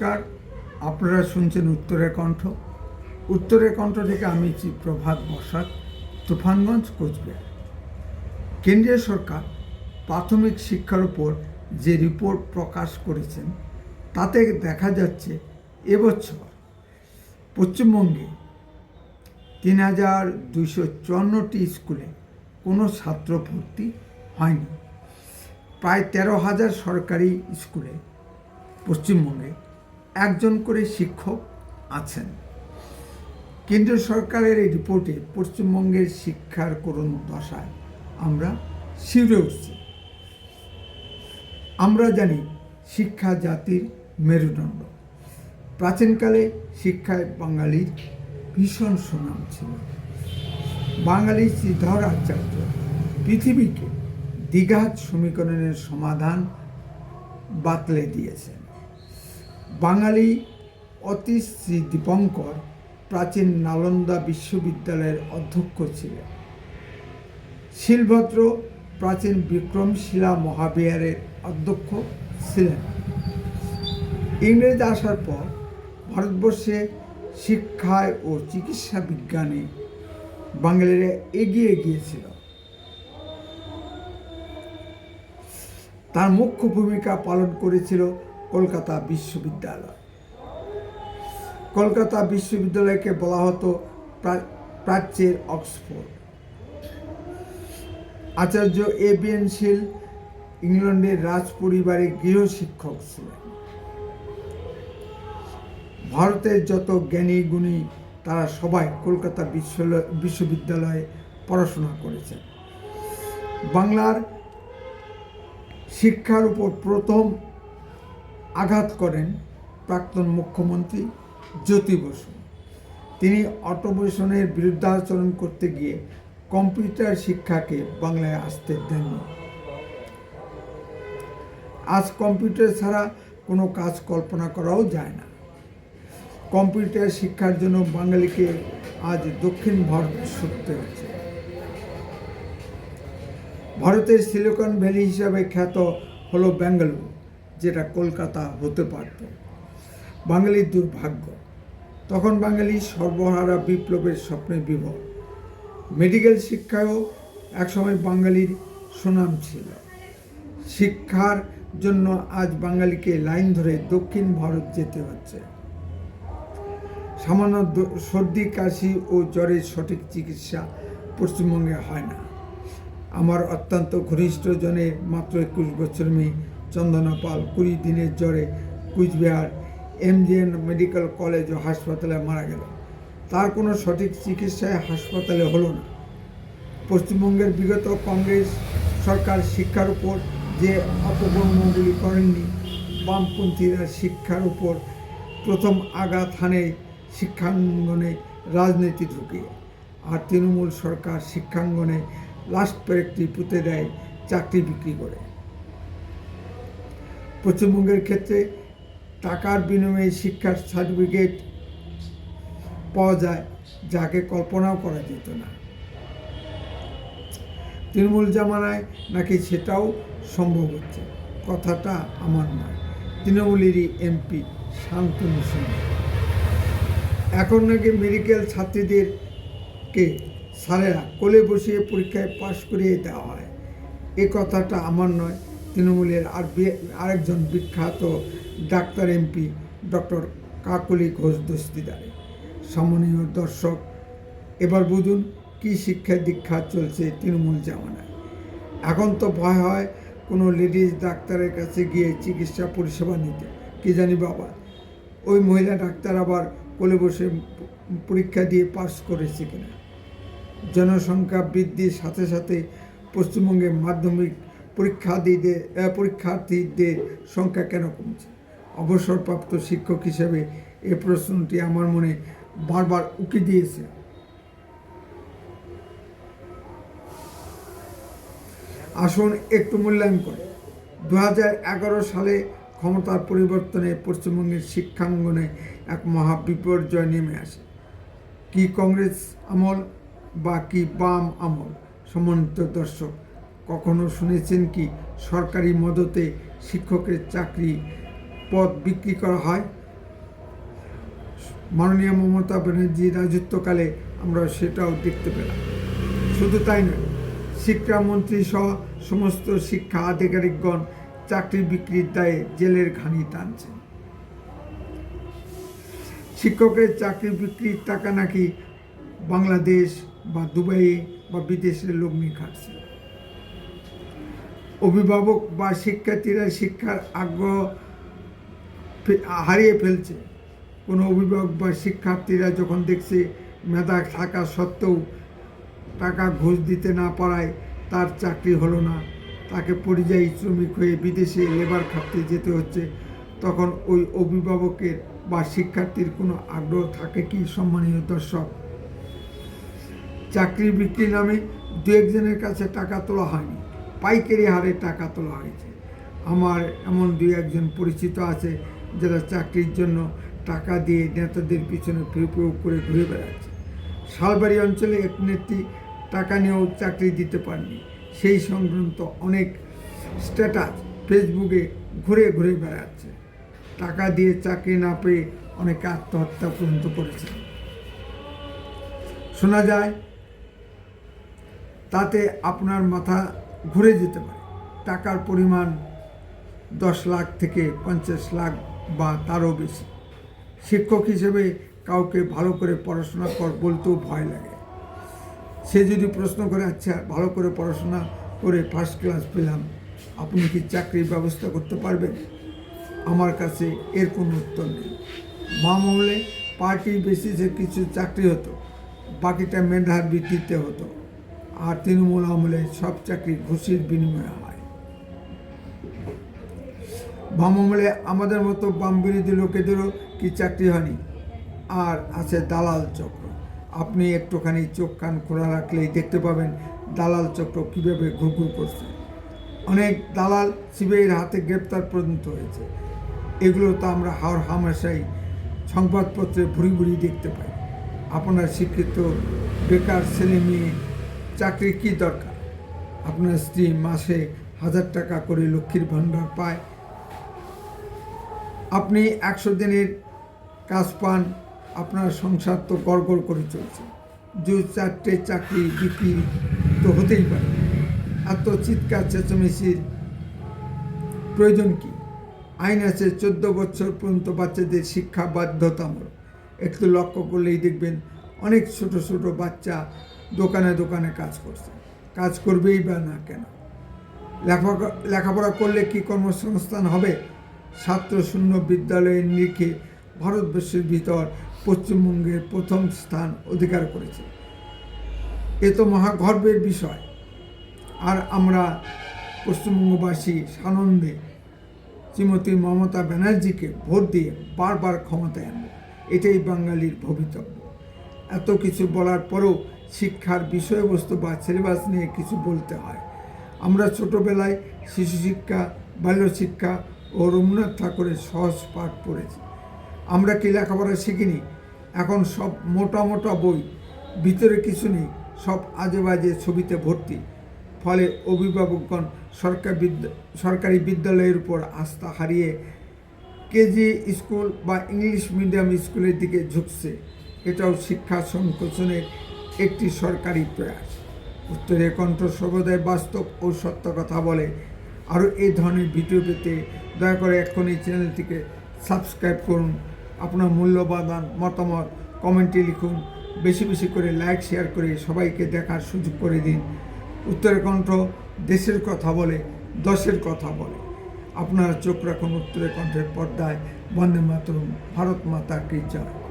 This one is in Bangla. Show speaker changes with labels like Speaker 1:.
Speaker 1: নমস্কার, আপনারা শুনছেন উত্তরের কণ্ঠ। উত্তরের কণ্ঠ থেকে আমি প্রভাত বসাক, তুফানগঞ্জ, কোচবিহার। কেন্দ্রীয় সরকার প্রাথমিক শিক্ষার উপর যে রিপোর্ট প্রকাশ করেছেন, তাতে দেখা যাচ্ছে এবছর পশ্চিমবঙ্গে তিন হাজার দুইশো চুয়ান্নটি স্কুলে কোনো ছাত্র ভর্তি হয়নি। প্রায় তেরো হাজার সরকারি স্কুলে পশ্চিমবঙ্গে একজন করে শিক্ষক আছেন। কেন্দ্রীয় সরকারের এই রিপোর্টে পশ্চিমবঙ্গের শিক্ষার করুণ দশায় আমরা শিউরে উঠছি। আমরা জানি শিক্ষা জাতির মেরুদণ্ড। প্রাচীনকালে শিক্ষায় বাঙালির ভীষণ সুনাম ছিল। বাঙালি শ্রীধর আচার্য পৃথিবীকে দ্বিঘাত সমীকরণের সমাধান বাতলে দিয়েছেন। বাঙালি অতি শ্রী দীপঙ্কর প্রাচীন নালন্দা বিশ্ববিদ্যালয়ের অধ্যক্ষ ছিলেন। শিলভদ্র প্রাচীন বিক্রমশিলা মহাবিহারের অধ্যক্ষ ছিলেন। ইংরেজ আসার পর ভারতবর্ষে শিক্ষায় ও চিকিৎসা বিজ্ঞানে বাঙালিরা এগিয়ে গিয়েছিল। তার মুখ্য ভূমিকা পালন করেছিল কলকাতা বিশ্ববিদ্যালয়। কলকাতা বিশ্ববিদ্যালয়কে বলা হতো প্রাচ্যের অক্সফোর্ড। আচার্য এ বি এন শীল ইংল্যান্ডের রাজ পরিবারে গৃহশিক্ষক ছিলেন। ভারতের যত জ্ঞানী গুণী তারা সবাই কলকাতা বিশ্ববিদ্যালয়ে পড়াশোনা করেছেন। বাংলার শিক্ষার উপর প্রথম আঘাত করেন প্রাক্তন মুখ্যমন্ত্রী জ্যোতি বসু। তিনি অটোমেশনের বিরুদ্ধাচরণ করতে গিয়ে কম্পিউটার শিক্ষাকে বাংলায় আসতে দেননি। আজ কম্পিউটার ছাড়া কোনো কাজ কল্পনা করাও যায় না। কম্পিউটার শিক্ষার জন্য বাঙালিকে আজ দক্ষিণ ভারত ছুটতে হচ্ছে। ভারতের সিলিকন ভ্যালি হিসাবে খ্যাত হলো বেঙ্গালুরু। যেটা কলকাতা হতে পারত। বাঙালির দুর্ভাগ্য। তখন বাঙালি সর্বহারা বিপ্লবের স্বপ্নে বিভোর মেডিকেল শিক্ষায়ও একসময় বাঙালির সুনাম ছিল। শিক্ষার জন্য আজ বাঙালিকে লাইন ধরে দক্ষিণ ভারত যেতে হচ্ছে। সামান্য সর্দি, কাশি ও জ্বরের সঠিক চিকিৎসা পশ্চিমবঙ্গে হয় না। আমার অত্যন্ত ঘনিষ্ঠ জনের মাত্র একুশ বছর মেয়ে চন্দনা পাল কুড়ি দিনের জ্বরে কুচবিহার এমজিএন মেডিকেল কলেজ ও হাসপাতালে মারা গেল। তার কোনো সঠিক চিকিৎসায় হাসপাতালে হলো না। পশ্চিমবঙ্গের বিগত কংগ্রেস সরকার শিক্ষার উপর যে অপকর্মগুলি করেননি, বামপন্থীরা শিক্ষার উপর প্রথম আঘাত হানে শিক্ষাঙ্গনে রাজনীতি ঢুকিয়ে, আর তৃণমূল সরকার শিক্ষাঙ্গনে লাস্ট পেরেকটি পুঁতে দেয় চাকরি বিক্রি করে। পশ্চিমবঙ্গের ক্ষেত্রে টাকার বিনিময়ে শিক্ষার সার্টিফিকেট পাওয়া যায়, যাকে কল্পনাও করা যেত না। তৃণমূল জামানায় নাকি সেটাও সম্ভব হচ্ছে? কথাটা আমার নয়। তৃণমূলেরই এমপি শান্তনু সিং এখন নাকি মেডিকেল ছাত্রীদেরকে স্যারেরা কোলে বসিয়ে পরীক্ষায় পাশ করিয়ে দেওয়া হয়। এ কথাটা আমার নয়। তৃণমূলের আর আরেকজন বিখ্যাত doctor MP doctor Kakoli Ghosh দস্তিদারে। সম্মানীয় দর্শক, এবার বুঝুন কি শিক্ষা দীক্ষা চলছে তৃণমূল জামানায়। এখন তো ভয় হয় কোনো লেডিস ডাক্তারের কাছে গিয়ে চিকিৎসা পরিষেবা নিতে। কি জানি বাবা, ওই মহিলা ডাক্তার আবার কোলে বসে পরীক্ষা দিয়ে পাস করেছে কিনা? জনসংখ্যা বৃদ্ধির সাথে সাথে পশ্চিমবঙ্গে মাধ্যমিক পরীক্ষার্থীদের পরীক্ষার্থীদের সংখ্যা কেন কমছে? অবসরপ্রাপ্ত শিক্ষক হিসেবে এ প্রশ্নটি আমার মনে বারবার উকি দিয়েছে। আসুন একটু মূল্যায়ন করে। দু সালে ক্ষমতার পরিবর্তনে পশ্চিমবঙ্গের শিক্ষাঙ্গনে এক মহা বিপর্যয় নেমে আসে। কি কংগ্রেস আমল বা কি বাম আমল? সমন্বিত দর্শক কখনো শুনেছেন কি সরকারি মদতে শিক্ষকের চাকরি পদ বিক্রি করা হয়? মাননীয় মমতা ব্যানার্জির রাজত্বকালে আমরা সেটাও দেখতে পেলাম। শুধু তাই নয় শিক্ষামন্ত্রী সহ সমস্ত শিক্ষা আধিকারিকগণ চাকরি বিক্রির দায়ে জেলের ঘানি টানছেন। শিক্ষকের চাকরি বিক্রির টাকা নাকি বাংলাদেশ বা দুবাই বা বিদেশের লগ্নি খাটছে। অভিভাবক বা শিক্ষার্থীরা শিক্ষার আগ্রহ হারিয়ে ফেলছে। কোনো অভিভাবক বা শিক্ষার্থীরা যখন দেখছে মেধা থাকা সত্ত্বেও টাকা ঘুষ দিতে না পারায় তার চাকরি হলো না, তাকে পরিযায়ী শ্রমিক হয়ে বিদেশে লেবার খাটতে যেতে হচ্ছে, তখন ওই অভিভাবকের বা শিক্ষার্থীর কোনো আগ্রহ থাকে কি সম্মানীয় দর্শক? চাকরি বিক্রি নামে দু একজনের কাছে টাকা তোলা হয়নি। পাইকারি হারে টাকা তোলা হয়েছে। আমার এমন দুই একজন পরিচিত আছে, যারা চাকরির জন্য টাকা দিয়ে নেতাদের পিছনে ফেউ করে ঘুরে বেড়াচ্ছে। শালবাড়ি অঞ্চলে এক নেত্রী টাকা নিয়েও চাকরি দিতে পারেনি। সেই সংক্রান্ত অনেক স্ট্যাটাস ফেসবুকে ঘুরে ঘুরে বেড়াচ্ছে। টাকা দিয়ে চাকরি না পেয়ে অনেকে আত্মহত্যা পর্যন্ত করেছে। শোনা যায়, তাতে আপনার মাথা ঘুরে যেতে পারে। টাকার পরিমাণ দশ লাখ থেকে পঞ্চাশ লাখ বা তারও বেশি। শিক্ষক হিসেবে কাউকে ভালো করে পড়াশোনা কর বলতেও ভয় লাগে। সে যদি প্রশ্ন করে আচ্ছা ভালো করে পড়াশোনা করে ফার্স্ট ক্লাস পেলাম, আপনি কি চাকরির ব্যবস্থা করতে পারবেন? আমার কাছে এর কোনো উত্তর নেই। বাম আমলে পার্টি বেসিসে কিছু চাকরি হতো, বাকিটা মেধার ভিত্তিতে হতো। আর তৃণমূল আমলে সব চাকরি ঘুষির বিনিময়ে হয়। বাম আমলে আমাদের মতো বাম বিরোধী লোকেদেরও কি চাকরি হয়নি? আর আছে দালাল চক্র। আপনি একটুখানি চোখ কান খোলা রাখলেই দেখতে পাবেন দালাল চক্র কীভাবে ঘুরঘুর করছে। অনেক দালাল সিবিআইয়ের হাতে গ্রেপ্তার পর্যন্ত হয়েছে। এগুলো তো আমরা হাওর হামেশাই সংবাদপত্রে ভুরি ভুরি দেখতে পাই। আপনার শিক্ষিত বেকার ছেলে মেয়ে চাকরি কি দরকার? আপনার স্ত্রী মাসে হাজার টাকা করে লক্ষ্মীর ভাণ্ডার পায়। আপনি একশো দিনের কাজ পান, আপনার সংসার তো গড়গড় করে চলছে। দু চারটে চাকরি বিক্রি তো হতেই পারে। এত চিৎকার, চেঁচামেচির প্রয়োজন কি? আইন আছে, চোদ্দ বছর পর্যন্ত বাচ্চাদের শিক্ষা বাধ্যতামূলক। একটু লক্ষ্য করলেই দেখবেন অনেক ছোট ছোট বাচ্চা দোকানে দোকানে কাজ করছে। কাজ করবেই বা না কেন? লেখা লেখাপড়া করলে কি কর্মসংস্থান হবে? ছাত্র শূন্য বিদ্যালয়ের নিরিখে ভারতবর্ষের ভিতর পশ্চিমবঙ্গের প্রথম স্থান অধিকার করেছে। এ তো মহাগর্বের বিষয়। আর আমরা পশ্চিমবঙ্গবাসী সানন্দে শ্রীমতী মমতা ব্যানার্জিকে ভোট দিয়ে বারবার ক্ষমতায় আনব। এটাই বাঙালির ভবিতব্য। এত কিছু বলার পরেও শিক্ষার বিষয়বস্তু বা সিলেবাস নিয়ে কিছু বলতে হয়। আমরা ছোটোবেলায় শিশু শিক্ষা বাল্য শিক্ষা ও রবীন্দ্রনাথ ঠাকুরের সহজ পাঠ পড়েছি। আমরা কি লেখাপড়া শিখিনি? এখন সব মোটা মোটা বই, ভিতরে কিছু নেই, সব আজে বাজে ছবিতে ভর্তি। ফলে অভিভাবকগণ সরকার বিদ্যা, সরকারি বিদ্যালয়ের উপর আস্থা হারিয়ে কেজি স্কুল বা ইংলিশ মিডিয়াম স্কুলের দিকে ঝুঁকছে। এটাও শিক্ষা সংকোচনের একটি সরকারি প্রয়াস। উত্তরে কণ্ঠ সর্বদাই বাস্তব ও সত্য কথা বলে। আরও এই ধরনের ভিডিও পেতে দয়া করে এক্ষুনি চ্যানেলটিকে সাবস্ক্রাইব করুন। আপনার মূল্যবান মতামত কমেন্টে লিখুন। বেশি বেশি করে লাইক, শেয়ার করে সবাইকে দেখার সুযোগ করে দিন। উত্তরের কণ্ঠ দেশের কথা বলে, দশের কথা বলে। আপনারা চোখ রাখুন উত্তরের কণ্ঠের পর্দায়। বন্দে মাতরম, ভারত মাতা কি জয়।